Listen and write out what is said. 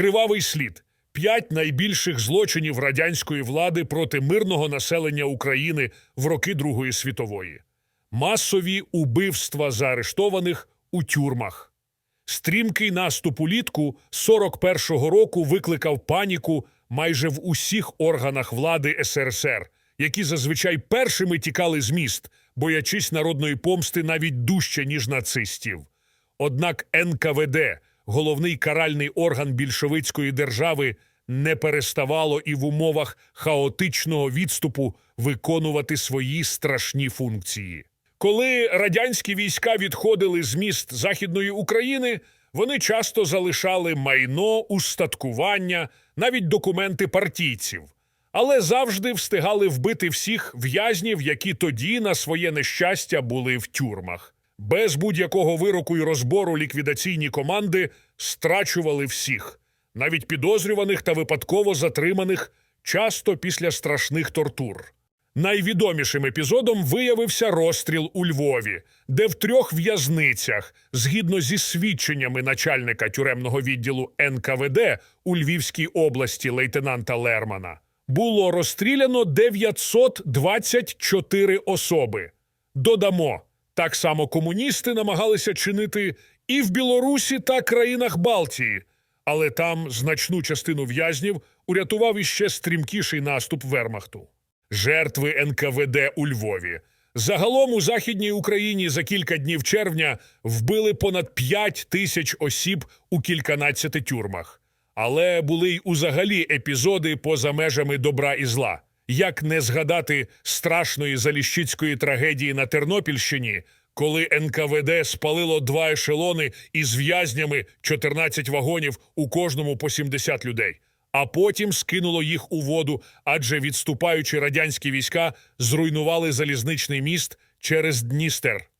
Кривавий слід п'ять найбільших злочинів радянської влади проти мирного населення України в роки Другої світової, масові убивства заарештованих у тюрмах. Стрімкий наступ улітку 41-го року викликав паніку майже в усіх органах влади СРСР, які зазвичай першими тікали з міст, боячись народної помсти навіть дужче, ніж нацистів. Однак НКВД, головний каральний орган більшовицької держави, не переставало і в умовах хаотичного відступу виконувати свої страшні функції. Коли радянські війська відходили з міст Західної України, вони часто залишали майно, устаткування, навіть документи партійців, але завжди встигали вбити всіх в'язнів, які тоді на своє нещастя були в тюрмах. Без будь-якого вироку і розбору ліквідаційні команди страчували всіх, навіть підозрюваних та випадково затриманих, часто після страшних тортур. Найвідомішим епізодом виявився розстріл у Львові, де в трьох в'язницях, згідно зі свідченнями начальника тюремного відділу НКВД у Львівській області лейтенанта Лермана, було розстріляно 924 особи. Додамо, так само комуністи намагалися чинити і в Білорусі та країнах Балтії, але там значну частину в'язнів урятував іще стрімкіший наступ Вермахту. Жертви НКВД у Львові. Загалом у Західній Україні за кілька днів червня вбили понад 5 тисяч осіб у кільканадцяти тюрмах. Але були й узагалі епізоди поза межами добра і зла. Як не згадати страшної заліщицької трагедії на Тернопільщині, коли НКВД спалило два ешелони із в'язнями 14 вагонів у кожному по 70 людей, а потім скинуло їх у воду, адже відступаючи радянські війська зруйнували залізничний міст через Дністер.